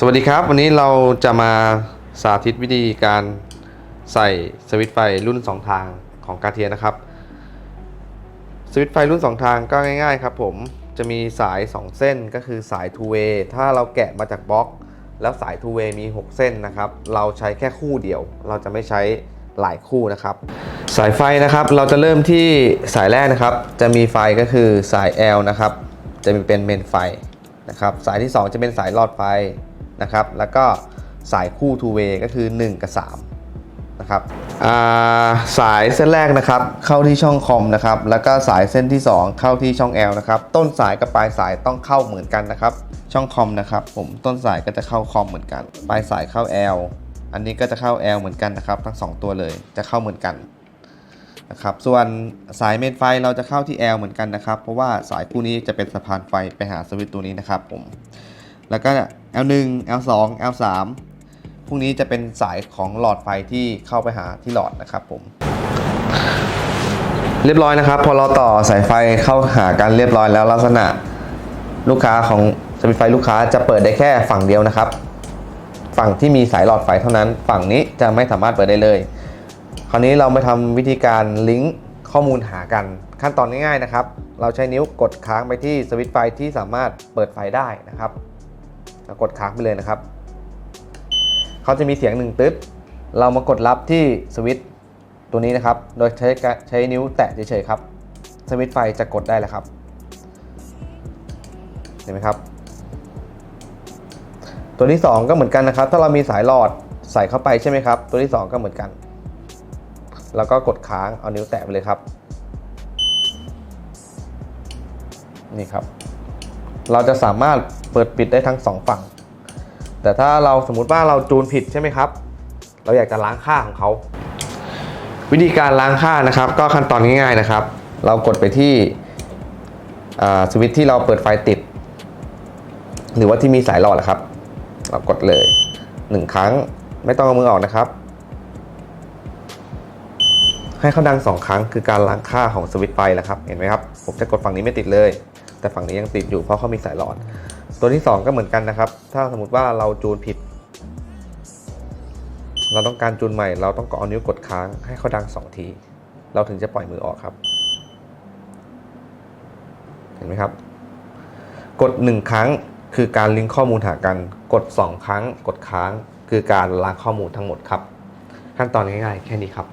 สวัสดีครับ วันนี้เราจะมาสาธิตวิธีการใส่สวิตไฟรุ่น 2 ทางของกาเทียนะครับ สวิตไฟรุ่น 2 ทางก็ง่าย ๆ ครับผมจะมีสาย 2 เส้นก็คือสาย two way ถ้าเราแกะมาจากบล็อก แล้วสาย two way มี 6 เส้นนะครับ เราใช้แค่คู่เดียว เราจะไม่ใช้หลายคู่นะครับ สายไฟนะครับเราจะเริ่มที่สายแรกนะครับ จะมีไฟก็คือสาย L นะครับ จะเป็นเมนไฟนะครับ สายที่ 2 จะเป็นสายหลอดไฟ นะครับ แล้วก็สายคู่ two way ก็คือ 1 กับ3นะครับาสายเส้นแรกนะครับ เข้าที่ช่องคอมนะครับ แล้วก็สายเส้นที่ 2 เข้าที่ช่อง L นะครับ ต้นสายกับปลายสายต้องเข้าเหมือนกันนะครับ ช่องคอมนะครับ ผมต้นสายก็จะเข้าคอมเหมือนกัน ปลายสายเข้า L อันนี้ก็จะเข้า L เหมือนกันนะครับ ทั้งสองตัวเลยจะเข้าเหมือนกันนะครับส่วนสายเมนไฟเราจะเข้าที่ L เหมือนกันนะครับ เพราะว่าสายคู่นี้จะเป็นสะพานไฟไปหาสวิตตัวนี้นะครับผม แล้วก็ L1 L2 L3 พวกนี้จะเป็นสายของหลอดไฟที่เข้าไปหาที่หลอดนะครับผม เรียบร้อยนะครับ พอเราต่อสายไฟเข้าหากันเรียบร้อยแล้วลักษณะลูกค้าของสวิตช์ไฟลูกค้าจะเปิดได้แค่ฝั่งเดียวนะครับ ฝั่งที่มีสายหลอดไฟเท่านั้น ฝั่งนี้จะไม่สามารถเปิดได้เลย คราวนี้เรามาทำวิธีการลิงก์ข้อมูลหากันขั้นตอนง่ายๆนะครับ เราใช้นิ้วกดค้างไปที่สวิตช์ไฟที่สามารถเปิดไฟได้นะครับ กดค้างไปเลยนะครับ เขาจะมีเสียงหนึ่งตึ๊ด เรามากดรับที่สวิตช์ตัวนี้นะครับ โดยใช้ใช้นิ้วแตะเฉยๆครับ สวิตช์ไฟจะกดได้แล้วครับ เห็นไหมครับ ตัวที่ 2 ก็เหมือนกันนะครับ ถ้าเรามีสายหลอดใส่เข้าไปใช่ไหมครับ ตัวที่ 2 ก็เหมือนกัน แล้วก็กดค้างเอานิ้วแตะไปเลยครับ นี่ครับ เราจะสามารถเปิดปิดได้ทั้งสองฝั่ง แต่ถ้าเราสมมุติว่าเราจูนผิดใช่ไหมครับ เราอยากจะล้างค่าของเขา วิธีการล้างค่านะครับ ก็ขั้นตอนง่ายๆนะครับ เรากดไปที่สวิตช์ที่เราเปิดไฟติด หรือว่าที่มีสายหลอดนะครับ เรากดเลยหนึ่งครั้งไม่ต้องเอามือออกนะครับ ให้เขาดัง 2 ครั้งคือการล้างค่าของสวิตช์ไฟแล้วครับ เห็นไหมครับ ผมจะกดฝั่งนี้ไม่ติดเลย แต่ฝั่งนี้ยังติดอยู่เพราะเขามีสายหลอด ตัวที่ 2 ก็เหมือนกันนะครับ ถ้าสมมติว่าเราจูนผิด เราต้องการจูนใหม่ เราต้องเอานิ้วกดค้างให้เขาดัง 2 ที เราถึงจะปล่อยมือออกครับ เห็นไหมครับ กด 1 ครั้งคือการลิงก์ข้อมูลหากัน กด 2 ครั้ง กดค้าง คือการล้างข้อมูลทั้งหมดครับ ขั้นตอนง่ายๆ แค่นี้ครับ